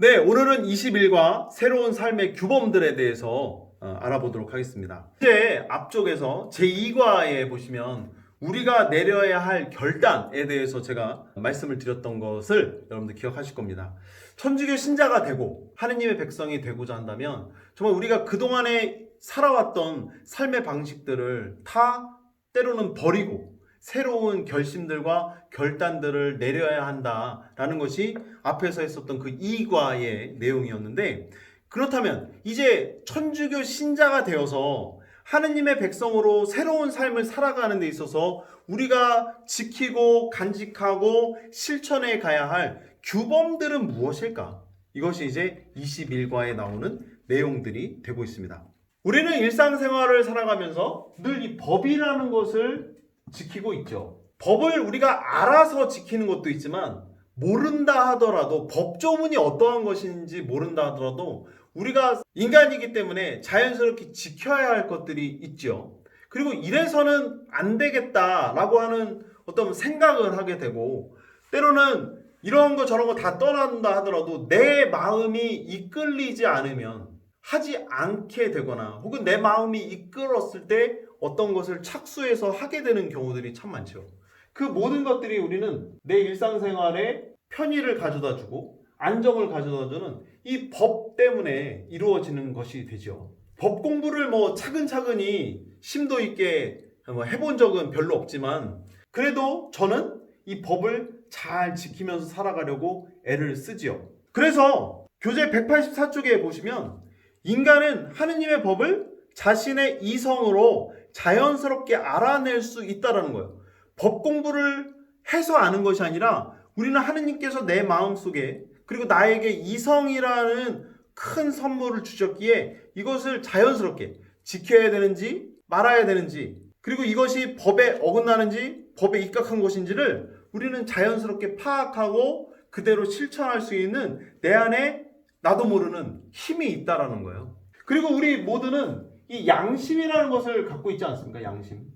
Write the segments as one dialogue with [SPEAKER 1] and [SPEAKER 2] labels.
[SPEAKER 1] 네, 오늘은 20일과 새로운 삶의 규범들에 대해서 어, 알아보도록 하겠습니다. 이제 앞쪽에서 제2과에 보시면 우리가 내려야 할 결단에 대해서 제가 말씀을 드렸던 것을 여러분들 기억하실 겁니다. 천주교 신자가 되고 하느님의 백성이 되고자 한다면 정말 우리가 그동안에 살아왔던 삶의 방식들을 다 때로는 버리고 새로운 결심들과 결단들을 내려야 한다라는 것이 앞에서 했었던 그 2과의 내용이었는데 그렇다면 이제 천주교 신자가 되어서 하느님의 백성으로 새로운 삶을 살아가는 데 있어서 우리가 지키고 간직하고 실천해 가야 할 규범들은 무엇일까? 이것이 이제 21과에 나오는 내용들이 되고 있습니다. 우리는 일상생활을 살아가면서 늘 이 법이라는 것을 지키고 있죠. 법을 우리가 알아서 지키는 것도 있지만 모른다 하더라도 법조문이 어떠한 것인지 모른다 하더라도 우리가 인간이기 때문에 자연스럽게 지켜야 할 것들이 있죠. 그리고 이래서는 안 되겠다라고 하는 어떤 생각을 하게 되고 때로는 이런 거 저런 거 다 떠난다 하더라도 내 마음이 이끌리지 않으면 하지 않게 되거나 혹은 내 마음이 이끌었을 때 어떤 것을 착수해서 하게 되는 경우들이 참 많죠. 그 모든 것들이 우리는 내 일상생활에 편의를 가져다 주고 안정을 가져다 주는 이 법 때문에 이루어지는 것이 되죠. 법 공부를 뭐 차근차근히 심도 있게 뭐 해본 적은 별로 없지만 그래도 저는 이 법을 잘 지키면서 살아가려고 애를 쓰지요. 그래서 교재 184쪽에 보시면 인간은 하느님의 법을 자신의 이성으로 자연스럽게 알아낼 수 있다라는 거예요. 법 공부를 해서 아는 것이 아니라 우리는 하느님께서 내 마음 속에 그리고 나에게 이성이라는 큰 선물을 주셨기에 이것을 자연스럽게 지켜야 되는지 말아야 되는지 그리고 이것이 법에 어긋나는지 법에 입각한 것인지를 우리는 자연스럽게 파악하고 그대로 실천할 수 있는 내 안에 나도 모르는 힘이 있다라는 거예요. 그리고 우리 모두는 이 양심이라는 것을 갖고 있지 않습니까? 양심.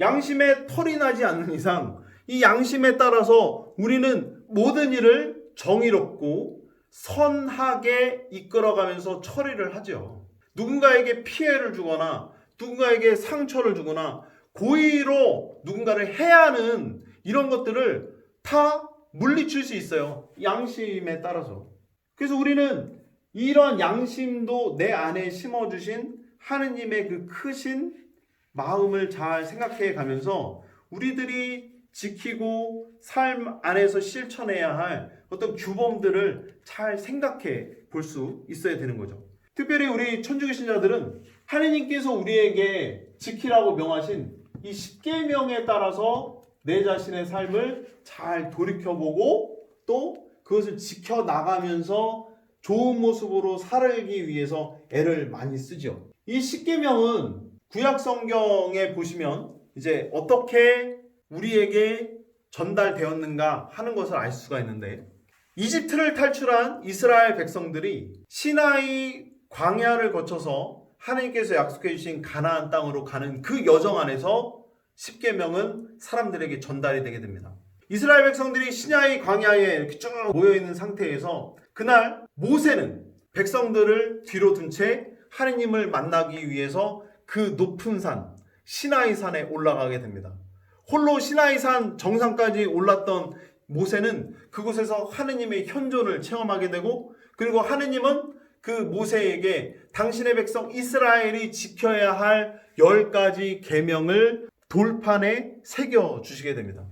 [SPEAKER 1] 양심에 털이 나지 않는 이상 이 양심에 따라서 우리는 모든 일을 정의롭고 선하게 이끌어가면서 처리를 하죠. 누군가에게 피해를 주거나 누군가에게 상처를 주거나 고의로 누군가를 해하는 이런 것들을 다 물리칠 수 있어요. 양심에 따라서. 그래서 우리는 이런 양심도 내 안에 심어주신 하느님의 그 크신 마음을 잘 생각해 가면서 우리들이 지키고 삶 안에서 실천해야 할 어떤 규범들을 잘 생각해 볼 수 있어야 되는 거죠. 특별히 우리 천주교 신자들은 하느님께서 우리에게 지키라고 명하신 이 10계명에 따라서 내 자신의 삶을 잘 돌이켜보고 또 그것을 지켜나가면서 좋은 모습으로 살기 위해서 애를 많이 쓰죠. 이 10계명은 구약 성경에 보시면 이제 어떻게 우리에게 전달되었는가 하는 것을 알 수가 있는데 이집트를 탈출한 이스라엘 백성들이 시나이 광야를 거쳐서 하나님께서 약속해 주신 가나안 땅으로 가는 그 여정 안에서 10계명은 사람들에게 전달이 되게 됩니다. 이스라엘 백성들이 시나이 광야에 이렇게 쭉 모여 있는 상태에서 그날 모세는 백성들을 뒤로 둔 채 하느님을 만나기 위해서 그 높은 산 시나이 산에 올라가게 됩니다. 홀로 시나이 산 정상까지 올랐던 모세는 그곳에서 하느님의 현존을 체험하게 되고 그리고 하느님은 그 모세에게 당신의 백성 이스라엘이 지켜야 할 열 가지 계명을 돌판에 새겨 주시게 됩니다.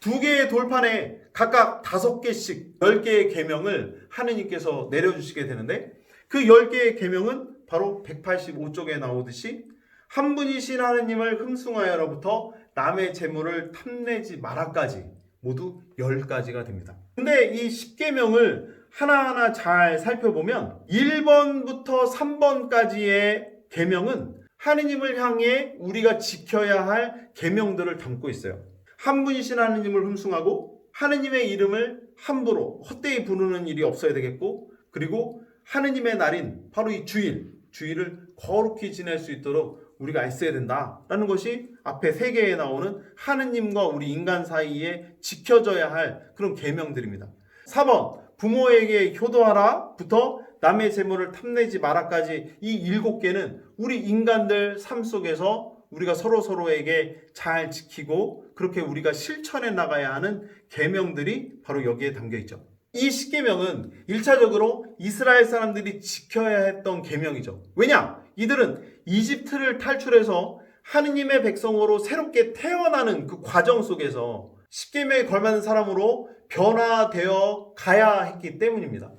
[SPEAKER 1] 두 개의 돌판에 각각 다섯 개씩 열 개의 계명을 하느님께서 내려 주시게 되는데 그 열 개의 계명은 바로 185쪽에 나오듯이 한 분이 신 하느님을 흠숭하여로부터 남의 재물을 탐내지 마라까지 모두 열 가지가 됩니다. 근데 이 10계명을 하나하나 잘 살펴보면 1번부터 3번까지의 계명은 하느님을 향해 우리가 지켜야 할 계명들을 담고 있어요. 한 분이신 하느님을 흠숭하고 하느님의 이름을 함부로 헛되이 부르는 일이 없어야 되겠고 그리고 하느님의 날인 바로 이 주일, 주일을 거룩히 지낼 수 있도록 우리가 애써야 된다라는 것이 앞에 세 개에 나오는 하느님과 우리 인간 사이에 지켜져야 할 그런 계명들입니다. 4번 부모에게 효도하라부터 남의 재물을 탐내지 마라까지 이 일곱 개는 우리 인간들 삶 속에서 우리가 서로 서로에게 잘 지키고 그렇게 우리가 실천해 나가야 하는 계명들이 바로 여기에 담겨 있죠. 이 십계명은 일차적으로 이스라엘 사람들이 지켜야 했던 계명이죠. 왜냐? 이들은 이집트를 탈출해서 하느님의 백성으로 새롭게 태어나는 그 과정 속에서 십계명에 걸맞는 사람으로 변화되어 가야 했기 때문입니다.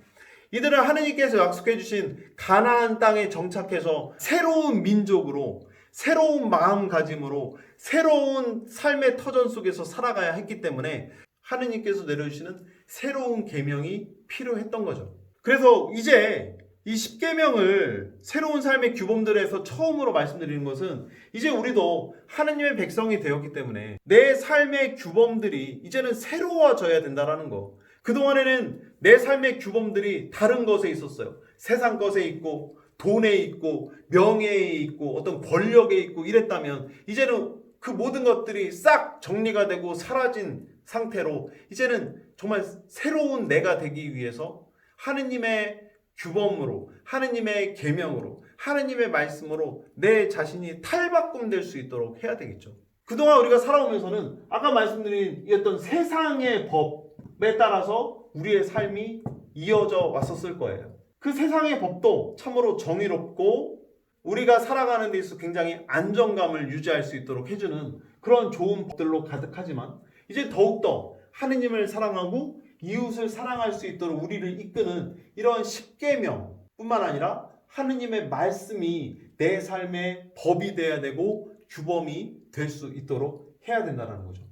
[SPEAKER 1] 이들은 하느님께서 약속해 주신 가나안 땅에 정착해서 새로운 민족으로 새로운 마음가짐으로 새로운 삶의 터전 속에서 살아가야 했기 때문에 하느님께서 내려주시는 새로운 계명이 필요했던 거죠. 그래서 이제 이 십계명을 새로운 삶의 규범들에서 처음으로 말씀드리는 것은 이제 우리도 하느님의 백성이 되었기 때문에 내 삶의 규범들이 이제는 새로워져야 된다라는 거. 그동안에는 내 삶의 규범들이 다른 것에 있었어요. 세상 것에 있고 돈에 있고 명예에 있고 어떤 권력에 있고 이랬다면 이제는 그 모든 것들이 싹 정리가 되고 사라진 상태로 이제는 정말 새로운 내가 되기 위해서 하느님의 규범으로 하느님의 계명으로 하느님의 말씀으로 내 자신이 탈바꿈 될 수 있도록 해야 되겠죠. 그동안 우리가 살아오면서는 아까 말씀드린 이 어떤 세상의 법에 따라서 우리의 삶이 이어져 왔었을 거예요. 그 세상의 법도 참으로 정의롭고 우리가 살아가는 데 있어서 굉장히 안정감을 유지할 수 있도록 해주는 그런 좋은 법들로 가득하지만 이제 더욱더 하느님을 사랑하고 이웃을 사랑할 수 있도록 우리를 이끄는 이런 십계명뿐만 아니라 하느님의 말씀이 내 삶의 법이 돼야 되고 규범이 될 수 있도록 해야 된다는 거죠.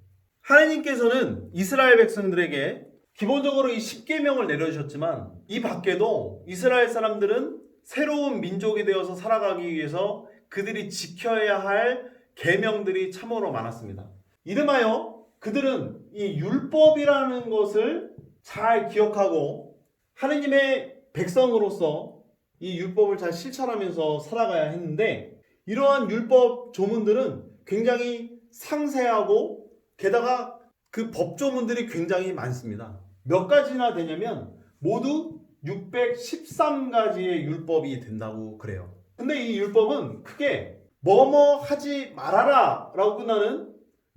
[SPEAKER 1] 하느님께서는 이스라엘 백성들에게 기본적으로 이 십계명을 내려주셨지만 이 밖에도 이스라엘 사람들은 새로운 민족이 되어서 살아가기 위해서 그들이 지켜야 할 계명들이 참으로 많았습니다. 이름하여 그들은 이 율법이라는 것을 잘 기억하고 하느님의 백성으로서 이 율법을 잘 실천하면서 살아가야 했는데 이러한 율법 조문들은 굉장히 상세하고 게다가 그 법조문들이 굉장히 많습니다. 몇 가지나 되냐면 모두 613가지의 율법이 된다고 그래요. 근데 이 율법은 크게 뭐뭐 하지 말아라 라고 끝나는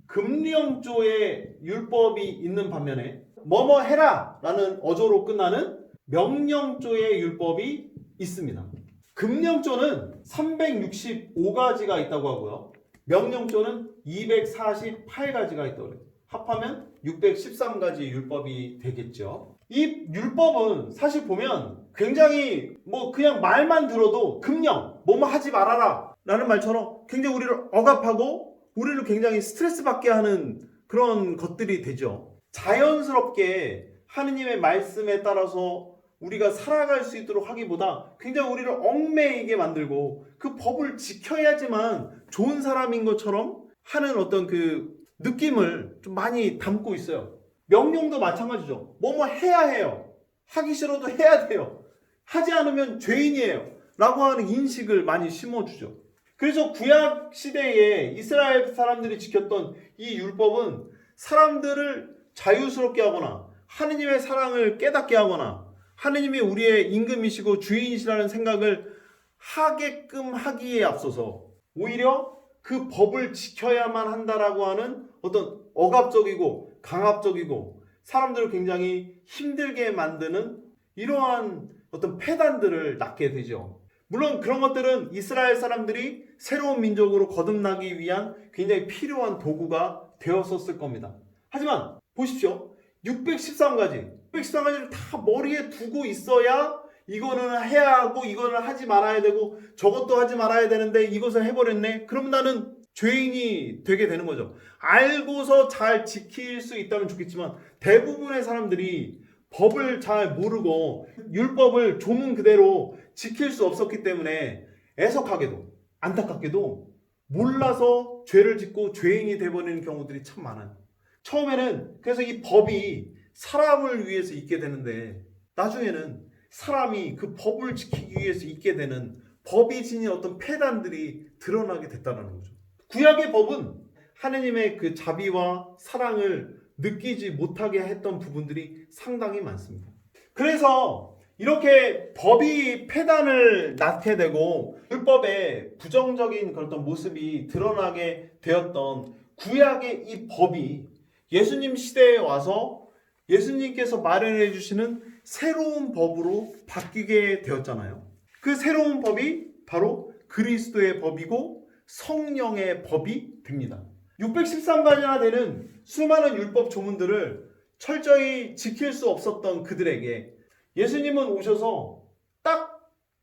[SPEAKER 1] 금령조의 율법이 있는 반면에 뭐뭐 해라 라는 어조로 끝나는 명령조의 율법이 있습니다. 금령조는 365가지가 있다고 하고요. 명령조는 248가지가 있다고 그래요. 합하면 613가지 율법이 되겠죠. 이 율법은 사실 보면 굉장히 뭐 그냥 말만 들어도 금령, 뭐뭐 하지 말아라 라는 말처럼 굉장히 우리를 억압하고 우리를 굉장히 스트레스 받게 하는 그런 것들이 되죠. 자연스럽게 하느님의 말씀에 따라서 우리가 살아갈 수 있도록 하기보다 굉장히 우리를 얽매이게 만들고 그 법을 지켜야지만 좋은 사람인 것처럼 하는 어떤 그 느낌을 좀 많이 담고 있어요. 명령도 마찬가지죠. 뭐뭐 해야 해요. 하기 싫어도 해야 돼요. 하지 않으면 죄인이에요. 라고 하는 인식을 많이 심어주죠. 그래서 구약 시대에 이스라엘 사람들이 지켰던 이 율법은 사람들을 자유스럽게 하거나 하느님의 사랑을 깨닫게 하거나 하느님이 우리의 임금이시고 주인이시라는 생각을 하게끔 하기에 앞서서 오히려 그 법을 지켜야만 한다라고 하는 어떤 억압적이고 강압적이고 사람들을 굉장히 힘들게 만드는 이러한 어떤 폐단들을 낳게 되죠. 물론 그런 것들은 이스라엘 사람들이 새로운 민족으로 거듭나기 위한 굉장히 필요한 도구가 되었었을 겁니다. 하지만 보십시오. 613가지, 613가지를 다 머리에 두고 있어야 이거는 해야 하고 이거는 하지 말아야 되고 저것도 하지 말아야 되는데 이것을 해버렸네. 그럼 나는 죄인이 되게 되는 거죠. 알고서 잘 지킬 수 있다면 좋겠지만 대부분의 사람들이 법을 잘 모르고 율법을 조문 그대로 지킬 수 없었기 때문에 애석하게도 안타깝게도 몰라서 죄를 짓고 죄인이 되버리는 경우들이 참 많아요. 처음에는 그래서 이 법이 사람을 위해서 있게 되는데 나중에는 사람이 그 법을 지키기 위해서 있게 되는 법이 지닌 어떤 폐단들이 드러나게 됐다는 거죠. 구약의 법은 하느님의 그 자비와 사랑을 느끼지 못하게 했던 부분들이 상당히 많습니다. 그래서 이렇게 법이 폐단을 낳게 되고 율법의 부정적인 그런 모습이 드러나게 되었던 구약의 이 법이 예수님 시대에 와서 예수님께서 마련해 주시는 새로운 법으로 바뀌게 되었잖아요. 그 새로운 법이 바로 그리스도의 법이고 성령의 법이 됩니다. 613가지나 되는 수많은 율법 조문들을 철저히 지킬 수 없었던 그들에게 예수님은 오셔서 딱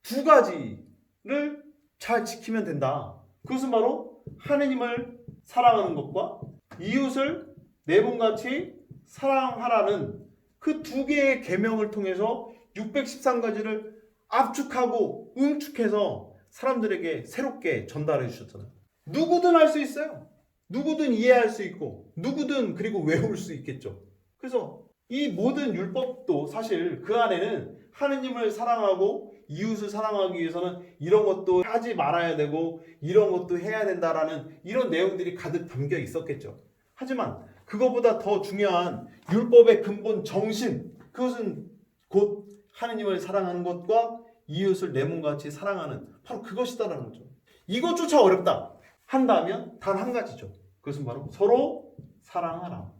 [SPEAKER 1] 두 가지를 잘 지키면 된다. 그것은 바로 하느님을 사랑하는 것과 이웃을 내 몸같이 사랑하라는 그 두 개의 계명을 통해서 613가지를 압축하고 응축해서 사람들에게 새롭게 전달해 주셨잖아요. 누구든 할 수 있어요. 누구든 이해할 수 있고 누구든 그리고 외울 수 있겠죠. 그래서 이 모든 율법도 사실 그 안에는 하느님을 사랑하고 이웃을 사랑하기 위해서는 이런 것도 하지 말아야 되고 이런 것도 해야 된다라는 이런 내용들이 가득 담겨 있었겠죠. 하지만 그거보다 더 중요한 율법의 근본 정신 그것은 곧 하느님을 사랑하는 것과 이웃을 내 몸같이 사랑하는 바로 그것이다라는 거죠. 이것조차 어렵다 한다면 단 한 가지죠. 그것은 바로 서로 사랑하라.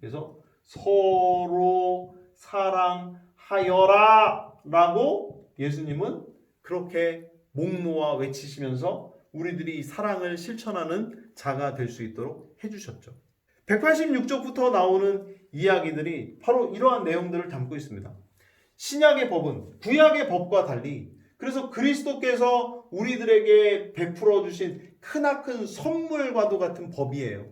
[SPEAKER 1] 그래서 서로 사랑하여라 라고 예수님은 그렇게 목 놓아 외치시면서 우리들이 이 사랑을 실천하는 자가 될 수 있도록 해주셨죠. 186쪽부터 나오는 이야기들이 바로 이러한 내용들을 담고 있습니다. 신약의 법은 구약의 법과 달리 그래서 그리스도께서 우리들에게 베풀어 주신 크나큰 선물과도 같은 법이에요.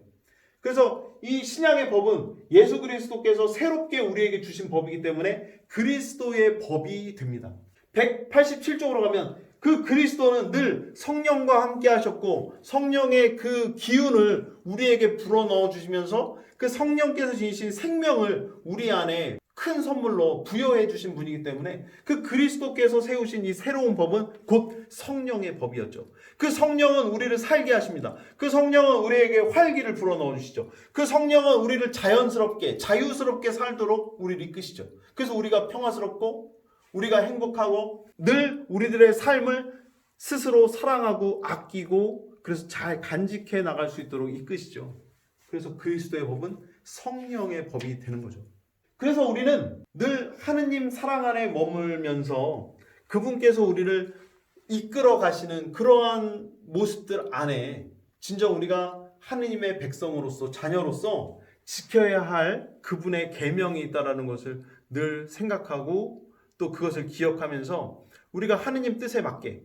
[SPEAKER 1] 그래서 이 신약의 법은 예수 그리스도께서 새롭게 우리에게 주신 법이기 때문에 그리스도의 법이 됩니다. 187쪽으로 가면 그 그리스도는 늘 성령과 함께 하셨고 성령의 그 기운을 우리에게 불어 넣어 주시면서 그 성령께서 지니신 생명을 우리 안에 큰 선물로 부여해 주신 분이기 때문에 그 그리스도께서 세우신 이 새로운 법은 곧 성령의 법이었죠. 그 성령은 우리를 살게 하십니다. 그 성령은 우리에게 활기를 불어넣어 주시죠. 그 성령은 우리를 자연스럽게 자유스럽게 살도록 우리를 이끄시죠. 그래서 우리가 평화스럽고 우리가 행복하고 늘 우리들의 삶을 스스로 사랑하고 아끼고 그래서 잘 간직해 나갈 수 있도록 이끄시죠. 그래서 그리스도의 법은 성령의 법이 되는 거죠. 그래서 우리는 늘 하느님 사랑 안에 머물면서 그분께서 우리를 이끌어 가시는 그러한 모습들 안에 진정 우리가 하느님의 백성으로서 자녀로서 지켜야 할 그분의 계명이 있다라는 것을 늘 생각하고 또 그것을 기억하면서 우리가 하느님 뜻에 맞게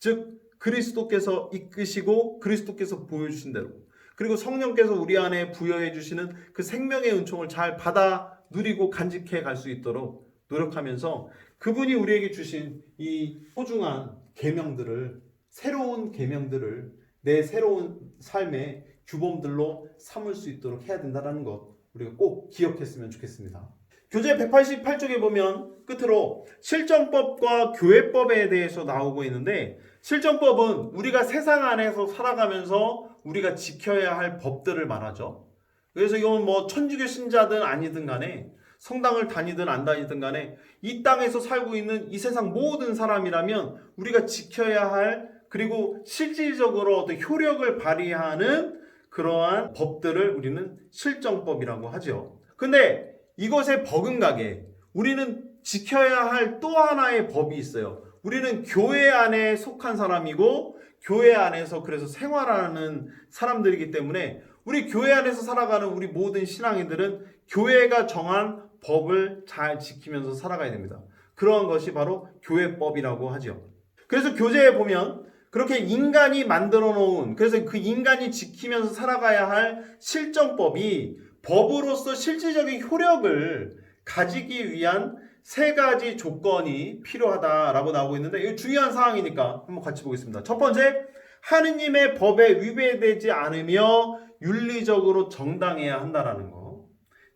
[SPEAKER 1] 즉 그리스도께서 이끄시고 그리스도께서 보여주신 대로 그리고 성령께서 우리 안에 부여해 주시는 그 생명의 은총을 잘 받아 누리고 간직해 갈 수 있도록 노력하면서 그분이 우리에게 주신 이 소중한 계명들을 새로운 계명들을 내 새로운 삶의 규범들로 삼을 수 있도록 해야 된다는 것 우리가 꼭 기억했으면 좋겠습니다. 교재 188쪽에 보면 끝으로 실정법과 교회법에 대해서 나오고 있는데 실정법은 우리가 세상 안에서 살아가면서 우리가 지켜야 할 법들을 말하죠. 그래서 이건 뭐 천주교 신자든 아니든 간에 성당을 다니든 안 다니든 간에 이 땅에서 살고 있는 이 세상 모든 사람이라면 우리가 지켜야 할 그리고 실질적으로 어떤 효력을 발휘하는 그러한 법들을 우리는 실정법이라고 하죠. 근데 이것에 버금가게 우리는 지켜야 할 또 하나의 법이 있어요. 우리는 교회 안에 속한 사람이고 교회 안에서 그래서 생활하는 사람들이기 때문에 우리 교회 안에서 살아가는 우리 모든 신앙인들은 교회가 정한 법을 잘 지키면서 살아가야 됩니다. 그러한 것이 바로 교회법이라고 하죠. 그래서 교재에 보면 그렇게 인간이 만들어 놓은 그래서 그 인간이 지키면서 살아가야 할 실정법이 법으로서 실질적인 효력을 가지기 위한 세 가지 조건이 필요하다라고 나오고 있는데 이거 중요한 사항이니까 한번 같이 보겠습니다. 첫 번째, 하느님의 법에 위배되지 않으며 윤리적으로 정당해야 한다라는 거.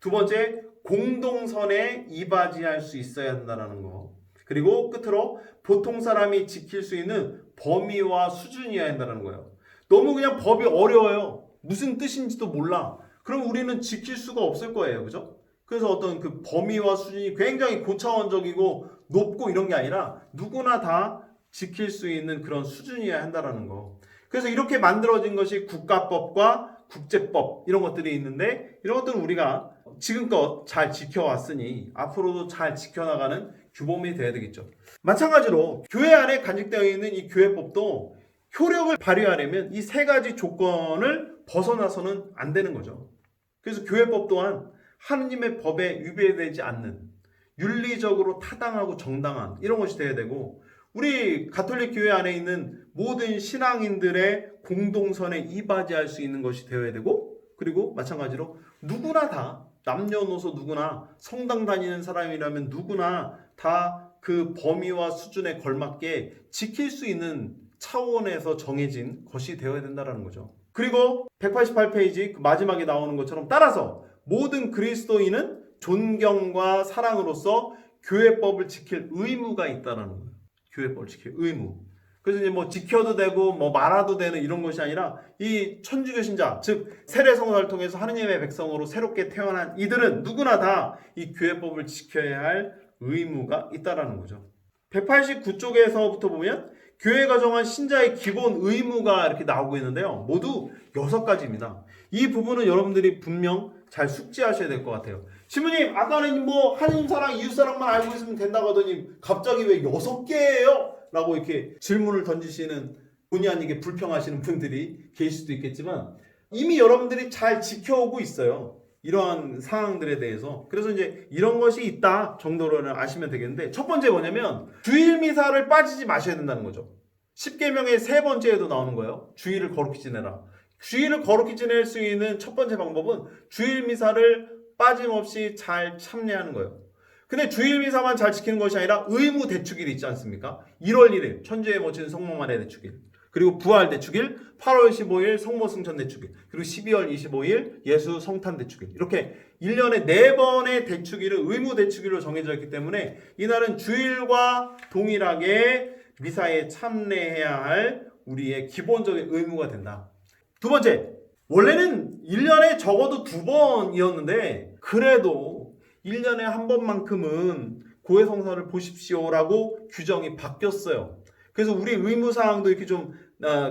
[SPEAKER 1] 두 번째, 공동선에 이바지할 수 있어야 한다라는 거. 그리고 끝으로 보통 사람이 지킬 수 있는 범위와 수준이어야 한다는 거예요. 너무 그냥 법이 어려워요. 무슨 뜻인지도 몰라. 그럼 우리는 지킬 수가 없을 거예요. 그죠? 그래서 어떤 그 범위와 수준이 굉장히 고차원적이고 높고 이런 게 아니라 누구나 다 지킬 수 있는 그런 수준이어야 한다라는 거. 그래서 이렇게 만들어진 것이 국가법과 국제법 이런 것들이 있는데 이런 것들은 우리가 지금껏 잘 지켜왔으니 앞으로도 잘 지켜나가는 규범이 돼야 되겠죠. 마찬가지로 교회 안에 간직되어 있는 이 교회법도 효력을 발휘하려면 이 세 가지 조건을 벗어나서는 안 되는 거죠. 그래서 교회법 또한 하느님의 법에 위배되지 않는 윤리적으로 타당하고 정당한 이런 것이 돼야 되고 우리 가톨릭 교회 안에 있는 모든 신앙인들의 공동선에 이바지할 수 있는 것이 되어야 되고 그리고 마찬가지로 누구나 다 남녀노소 누구나 성당 다니는 사람이라면 누구나 다 그 범위와 수준에 걸맞게 지킬 수 있는 차원에서 정해진 것이 되어야 된다는 거죠. 그리고 188페이지 그 마지막에 나오는 것처럼 따라서 모든 그리스도인은 존경과 사랑으로서 교회법을 지킬 의무가 있다라는 거예요. 교회법을 지킬 의무. 그래서 이제 뭐 지켜도 되고 뭐 말아도 되는 이런 것이 아니라 이 천주교 신자 즉 세례 성사를 통해서 하느님의 백성으로 새롭게 태어난 이들은 누구나 다 이 교회법을 지켜야 할 의무가 있다라는 거죠. 189쪽에서부터 보면 교회가 정한 신자의 기본 의무가 이렇게 나오고 있는데요. 모두 여섯 가지입니다. 이 부분은 여러분들이 분명 잘 숙지하셔야 될 것 같아요. 신부님, 아까는 뭐 하느님 사랑, 이웃 사랑만 알고 있으면 된다고 하더니 갑자기 왜 여섯 개예요? 라고 이렇게 질문을 던지시는 본의 아니게 불평하시는 분들이 계실 수도 있겠지만 이미 여러분들이 잘 지켜오고 있어요. 이러한 상황들에 대해서. 그래서 이제 이런 것이 있다 정도로는 아시면 되겠는데 첫 번째 뭐냐면 주일 미사를 빠지지 마셔야 된다는 거죠. 10계명의 세 번째에도 나오는 거예요. 주일을 거룩히 지내라. 주일을 거룩히 지낼 수 있는 첫 번째 방법은 주일 미사를 빠짐없이 잘 참여하는 거예요. 근데 주일 미사만 잘 지키는 것이 아니라 의무 대축일이 있지 않습니까? 1월 1일 천주에 모친 성모만의 대축일. 그리고 부활 대축일, 8월 15일 성모 승천 대축일, 그리고 12월 25일 예수 성탄 대축일. 이렇게 1년에 4번의 대축일을 의무 대축일로 정해져 있기 때문에 이날은 주일과 동일하게 미사에 참여해야 할 우리의 기본적인 의무가 된다. 두 번째, 원래는 1년에 적어도 두 번이었는데 그래도 1년에 한 번만큼은 고해성사를 보십시오라고 규정이 바뀌었어요. 그래서 우리 의무사항도 이렇게 좀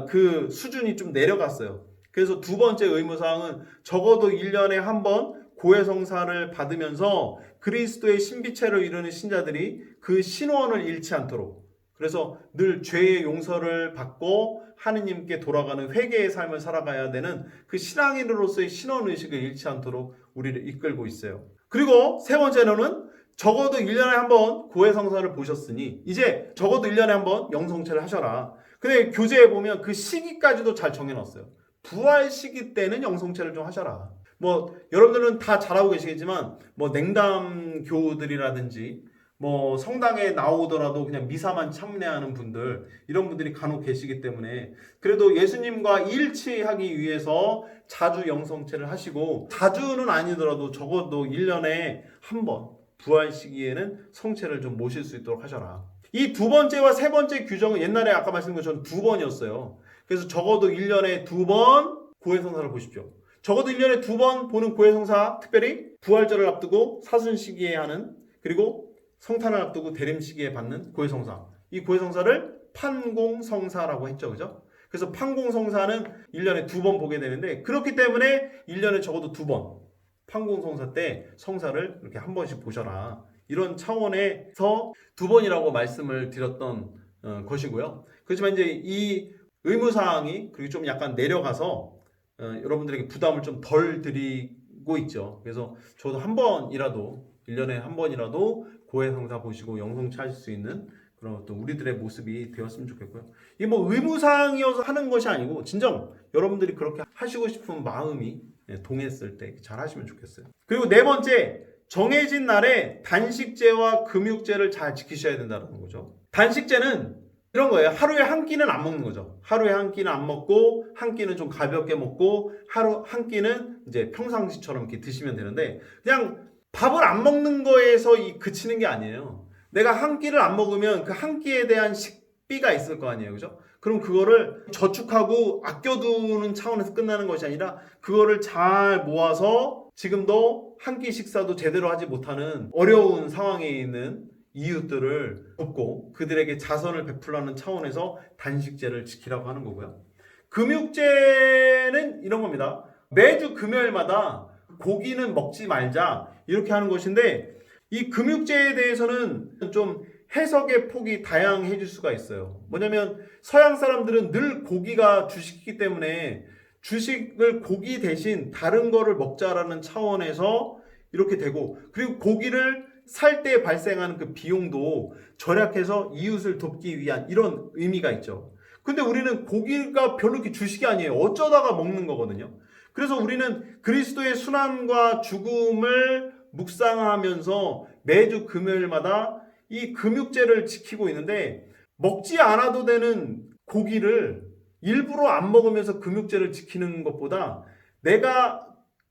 [SPEAKER 1] 그 수준이 좀 내려갔어요. 그래서 두 번째 의무사항은 적어도 1년에 한 번 고해성사를 받으면서 그리스도의 신비체를 이루는 신자들이 그 신원을 잃지 않도록 그래서 늘 죄의 용서를 받고 하느님께 돌아가는 회개의 삶을 살아가야 되는 그 신앙인으로서의 신원 의식을 잃지 않도록 우리를 이끌고 있어요. 그리고 세 번째로는 적어도 1년에 한 번 고해 성사를 보셨으니 이제 적어도 1년에 한 번 영성체를 하셔라. 근데 교재에 보면 그 시기까지도 잘 정해놨어요. 부활 시기 때는 영성체를 좀 하셔라. 뭐 여러분들은 다 잘하고 계시겠지만 뭐 냉담 교우들이라든지 뭐 성당에 나오더라도 그냥 미사만 참여하는 분들 이런 분들이 간혹 계시기 때문에 그래도 예수님과 일치하기 위해서 자주 영성체를 하시고 자주는 아니더라도 적어도 1년에 한 번 부활 시기에는 성체를 좀 모실 수 있도록 하셔라. 이 두 번째와 세 번째 규정은 옛날에 아까 말씀드린 것처럼 두 번이었어요. 그래서 적어도 1년에 두 번 고해성사를 보십시오. 적어도 1년에 두 번 보는 고해성사, 특별히 부활절을 앞두고 사순 시기에 하는 그리고 성탄을 앞두고 대림 시기에 받는 고해성사. 이 고해성사를 판공성사라고 했죠. 그죠? 그래서 판공성사는 1년에 두 번 보게 되는데 그렇기 때문에 1년에 적어도 두 번. 판공성사 때 성사를 이렇게 한 번씩 보셔라. 이런 차원에서 두 번이라고 말씀을 드렸던 어, 것이고요. 그렇지만 이제 이 의무사항이 그리고 좀 약간 내려가서 어, 여러분들에게 부담을 좀 덜 드리고 있죠. 그래서 저도 한 번이라도 1년에 한 번이라도 고해 성사 보시고 영성치 하실 수 있는 그런 어떤 우리들의 모습이 되었으면 좋겠고요. 이게 뭐 의무사항이어서 하는 것이 아니고 진정 여러분들이 그렇게 하시고 싶은 마음이 예, 동했을 때 잘 하시면 좋겠어요. 그리고 네 번째 정해진 날에 단식제와 금육제를 잘 지키셔야 된다는 거죠. 단식제는 이런 거예요. 하루에 한 끼는 안 먹는 거죠. 하루에 한 끼는 안 먹고 한 끼는 좀 가볍게 먹고 하루 한 끼는 이제 평상시처럼 이렇게 드시면 되는데 그냥 밥을 안 먹는 거에서 이 그치는 게 아니에요. 내가 한 끼를 안 먹으면 그 한 끼에 대한 식비가 있을 거 아니에요. 그죠? 그럼 그거를 저축하고 아껴두는 차원에서 끝나는 것이 아니라 그거를 잘 모아서 지금도 한 끼 식사도 제대로 하지 못하는 어려운 상황에 있는 이웃들을 돕고 그들에게 자선을 베풀라는 차원에서 단식제를 지키라고 하는 거고요. 금육제는 이런 겁니다. 매주 금요일마다 고기는 먹지 말자 이렇게 하는 것인데 이 금육제에 대해서는 좀 해석의 폭이 다양해질 수가 있어요. 뭐냐면 서양 사람들은 늘 고기가 주식이기 때문에 주식을 고기 대신 다른 거를 먹자라는 차원에서 이렇게 되고 그리고 고기를 살 때 발생하는 그 비용도 절약해서 이웃을 돕기 위한 이런 의미가 있죠. 근데 우리는 고기가 별로 주식이 아니에요. 어쩌다가 먹는 거거든요. 그래서 우리는 그리스도의 순환과 죽음을 묵상하면서 매주 금요일마다 이 금육제를 지키고 있는데 먹지 않아도 되는 고기를 일부러 안 먹으면서 금육제를 지키는 것보다 내가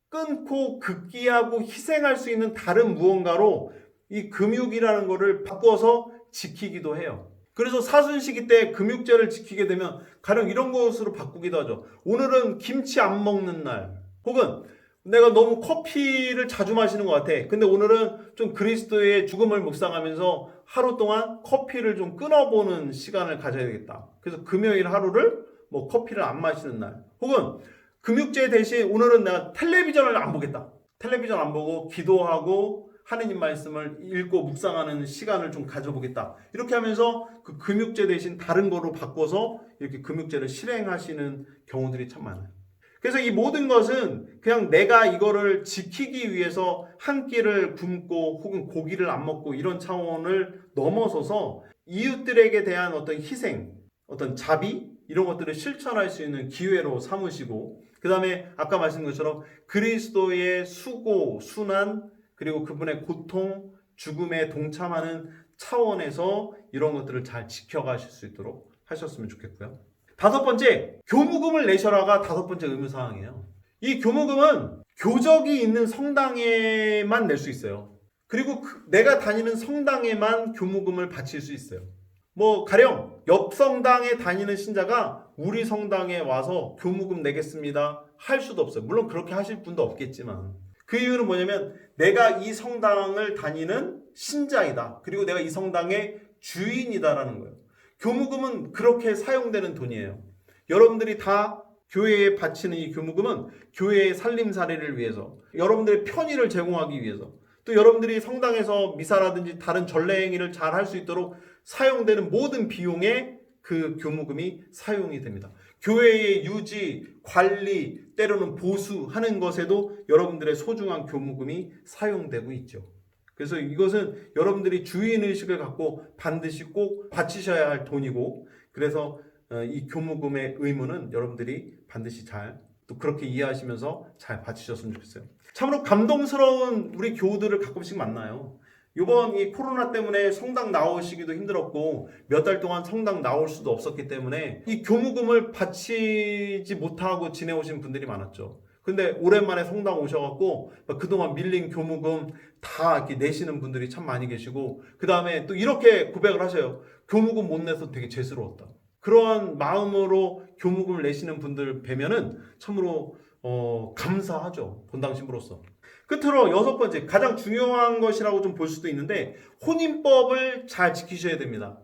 [SPEAKER 1] 끊고 극기하고 희생할 수 있는 다른 무언가로 이 금육이라는 거를 바꿔서 지키기도 해요. 그래서 사순시기 때 금육제를 지키게 되면 가령 이런 것으로 바꾸기도 하죠. 오늘은 김치 안 먹는 날. 혹은 내가 너무 커피를 자주 마시는 것 같아. 근데 오늘은 좀 그리스도의 죽음을 묵상하면서 하루 동안 커피를 좀 끊어보는 시간을 가져야 되겠다. 그래서 금요일 하루를 뭐 커피를 안 마시는 날. 혹은 금육제 대신 오늘은 내가 텔레비전을 안 보겠다. 텔레비전 안 보고 기도하고 하느님 말씀을 읽고 묵상하는 시간을 좀 가져보겠다. 이렇게 하면서 그 금육제 대신 다른 거로 바꿔서 이렇게 금육제를 실행하시는 경우들이 참 많아요. 그래서 이 모든 것은 그냥 내가 이거를 지키기 위해서 한 끼를 굶고 혹은 고기를 안 먹고 이런 차원을 넘어서서 이웃들에게 대한 어떤 희생, 어떤 자비 이런 것들을 실천할 수 있는 기회로 삼으시고 그 다음에 아까 말씀드린 것처럼 그리스도의 수고, 순환 그리고 그분의 고통, 죽음에 동참하는 차원에서 이런 것들을 잘 지켜가실 수 있도록 하셨으면 좋겠고요. 다섯 번째, 교무금을 내셔라가 다섯 번째 의무사항이에요. 이 교무금은 교적이 있는 성당에만 낼 수 있어요. 그리고 그- 내가 다니는 성당에만 교무금을 바칠 수 있어요. 뭐 가령 옆 성당에 다니는 신자가 우리 성당에 와서 교무금 내겠습니다 할 수도 없어요. 물론 그렇게 하실 분도 없겠지만 그 이유는 뭐냐면 내가 이 성당을 다니는 신자이다. 그리고 내가 이 성당의 주인이다라는 거예요. 교무금은 그렇게 사용되는 돈이에요. 여러분들이 다 교회에 바치는 이 교무금은 교회의 살림살이를 위해서, 여러분들의 편의를 제공하기 위해서, 또 여러분들이 성당에서 미사라든지 다른 전례 행위를 잘 할 수 있도록 사용되는 모든 비용에 그 교무금이 사용이 됩니다. 교회의 유지, 관리, 때로는 보수하는 것에도 여러분들의 소중한 교무금이 사용되고 있죠. 그래서 이것은 여러분들이 주인의식을 갖고 반드시 꼭 바치셔야 할 돈이고, 그래서 어, 이 교무금의 의무는 여러분들이 반드시 잘, 또 그렇게 이해하시면서 잘 바치셨으면 좋겠어요. 참으로 감동스러운 우리 교우들을 가끔씩 만나요. 이번 이 코로나 때문에 성당 나오시기도 힘들었고 몇 달 동안 성당 나올 수도 없었기 때문에 이 교무금을 바치지 못하고 지내오신 분들이 많았죠. 근데 오랜만에 성당 오셔갖고 막 그동안 밀린 교무금 다 이렇게 내시는 분들이 참 많이 계시고 그 다음에 또 이렇게 고백을 하셔요. 교무금 못 내서 되게 죄스러웠다. 그러한 마음으로 교무금을 내시는 분들 뵈면은 참으로 어, 감사하죠. 본당 신부로서. 끝으로 여섯 번째 가장 중요한 것이라고 좀 볼 수도 있는데 혼인법을 잘 지키셔야 됩니다.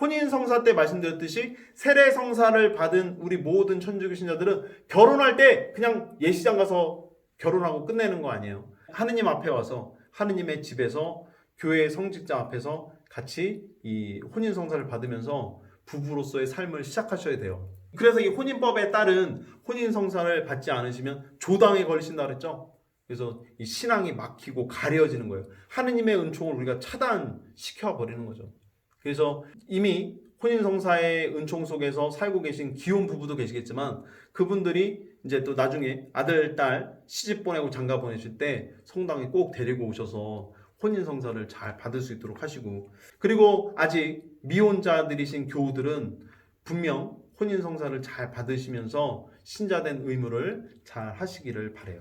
[SPEAKER 1] 혼인 성사 때 말씀드렸듯이 세례 성사를 받은 우리 모든 천주교 신자들은 결혼할 때 그냥 예시장 가서 결혼하고 끝내는 거 아니에요. 하느님 앞에 와서 하느님의 집에서 교회 성직자 앞에서 같이 이 혼인 성사를 받으면서 부부로서의 삶을 시작하셔야 돼요. 그래서 이 혼인법에 따른 혼인 성사를 받지 않으시면 조당에 걸리신다 그랬죠. 그래서 이 신앙이 막히고 가려지는 거예요. 하느님의 은총을 우리가 차단시켜 버리는 거죠. 그래서 이미 혼인 성사의 은총 속에서 살고 계신 기혼 부부도 계시겠지만 그분들이 이제 또 나중에 아들, 딸 시집 보내고 장가 보내실 때 성당에 꼭 데리고 오셔서 혼인 성사를 잘 받을 수 있도록 하시고 그리고 아직 미혼자들이신 교우들은 분명 혼인 성사를 잘 받으시면서 신자된 의무를 잘 하시기를 바래요.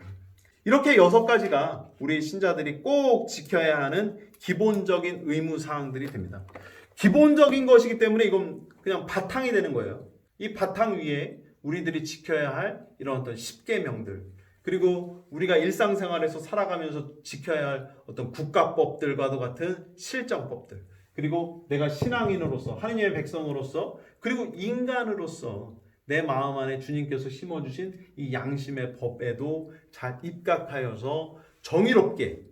[SPEAKER 1] 이렇게 여섯 가지가 우리 신자들이 꼭 지켜야 하는 기본적인 의무 사항들이 됩니다. 기본적인 것이기 때문에 이건 그냥 바탕이 되는 거예요. 이 바탕 위에 우리들이 지켜야 할 이런 어떤 십계명들 그리고 우리가 일상생활에서 살아가면서 지켜야 할 어떤 국가법들과도 같은 실정법들. 그리고 내가 신앙인으로서 하느님의 백성으로서 그리고 인간으로서 내 마음 안에 주님께서 심어주신 이 양심의 법에도 잘 입각하여서 정의롭게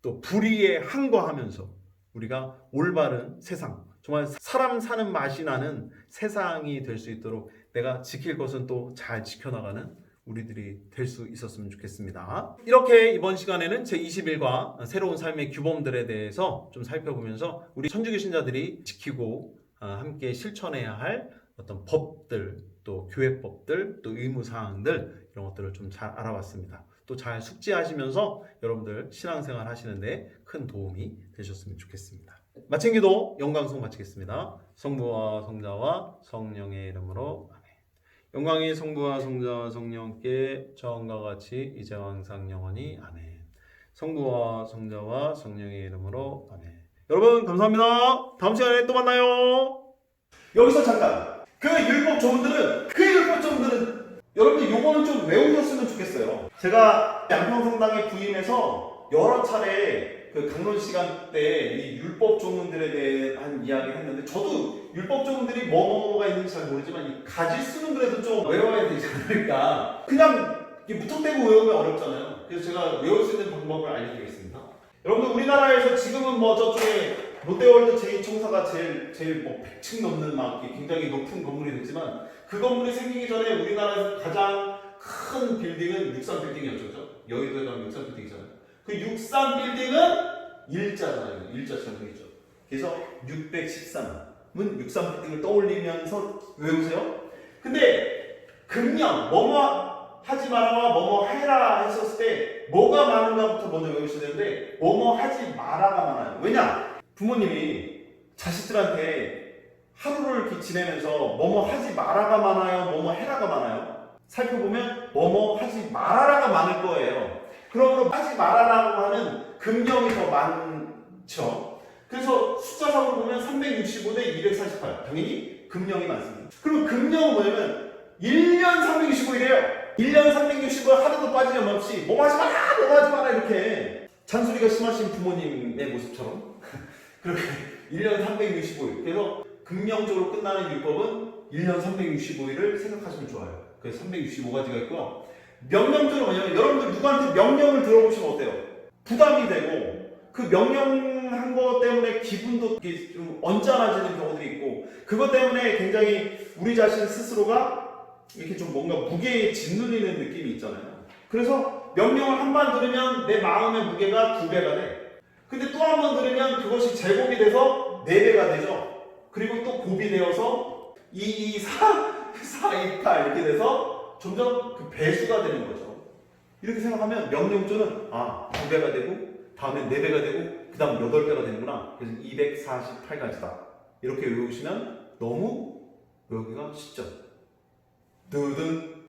[SPEAKER 1] 또 불의에 항거하면서 우리가 올바른 세상 정말 사람 사는 맛이 나는 세상이 될 수 있도록 내가 지킬 것은 또 잘 지켜나가는 우리들이 될 수 있었으면 좋겠습니다. 이렇게 이번 시간에는 제21과 새로운 삶의 규범들에 대해서 좀 살펴보면서 우리 천주교 신자들이 지키고 아, 함께 실천해야 할 어떤 법들, 또 교회법들, 또 의무사항들 이런 것들을 좀 잘 알아봤습니다. 또 잘 숙지하시면서 여러분들 신앙생활 하시는데 큰 도움이 되셨으면 좋겠습니다. 마친 기도 영광송 마치겠습니다. 성부와 성자와 성령의 이름으로 아멘. 영광이 성부와 성자와 성령께 저원과 같이 이제와 항상 영원히 아멘. 성부와 성자와 성령의 이름으로 아멘. 여러분 감사합니다. 다음 시간에 또 만나요. 여기서 잠깐 그 율법 조문들은 그 율법 조문들은 여러분들 요거는 좀 외우셨으면 좋겠어요. 제가 양평성당에 부임해서 여러 차례 그 강론 시간 때 이 율법 조문들에 대한 이야기를 했는데 저도 율법 조문들이 뭐뭐가 있는지 잘 모르지만 이 가지 수는 그래도 좀 외워야 되지 않을까. 그냥 무턱대고 외우면 어렵잖아요. 그래서 제가 외울 수 있는 방법을 알려드리겠습니다. 여러분들 우리나라에서 지금은 뭐 저쪽에 롯데월드 제2청사가 제일 제일 뭐 100층 넘는 막 굉장히 높은 건물이 됐지만 그 건물이 생기기 전에 우리나라에서 가장 큰 빌딩은 63 빌딩이었죠. 그죠? 여의도에 가면 63 빌딩이잖아요. 그 63 빌딩은 일자잖아요. 일자처럼 생겼죠. 그래서 613은 63 빌딩을 떠올리면서 외우세요. 근데 금령 뭐뭐 하지 마라와 뭐뭐 해라 했었을 때 뭐가 많은가부터 먼저 외우셔야 되는데 뭐뭐 하지 마라가 많아요. 왜냐? 부모님이 자식들한테 하루를 이렇게 지내면서 뭐뭐 하지 마라가 많아요, 뭐뭐 해라가 많아요. 살펴보면 뭐뭐 하지 말아라가 많을 거예요. 그러므로 하지 말아라고 하는 금령이 더 많죠. 그래서 숫자상으로 보면 365대 248. 당연히 금령이 많습니다. 그리고 금령은 뭐냐면 1년 365일이에요. 1년 365일 하루도 빠짐없이 뭐 하지 마라, 뭐 하지 마라 이렇게 잔소리가 심하신 부모님의 모습처럼 그렇게 1년 365일. 그래서 금령적으로 끝나는 율법은 1년 365일을 생각하시면 좋아요. 그래서 365가지가 있고요. 명령적으로 뭐냐면 여러분들 누구한테 명령을 들어보시면 어때요? 부담이 되고 그 명령한 거 때문에 기분도 좀 언짢아지는 경우들이 있고 그것 때문에 굉장히 우리 자신 스스로가 이렇게 좀 뭔가 무게에 짓눌리는 느낌이 있잖아요. 그래서 명령을 한 번 들으면 내 마음의 무게가 두 배가 돼. 근데 또 한 번 들으면 그것이 제곱이 돼서 네 배가 되죠. 그리고 또 곱이 되어서 2, 2, 4, 4, 2, 8 이렇게 돼서 점점 그 배수가 되는 거죠. 이렇게 생각하면 명령조는 아, 두 배가 되고 다음에 네 배가 되고 그 다음 여덟 배가 되는구나. 그래서 248가지다. 이렇게 외우시면 너무 외우기가 쉽죠. 두둔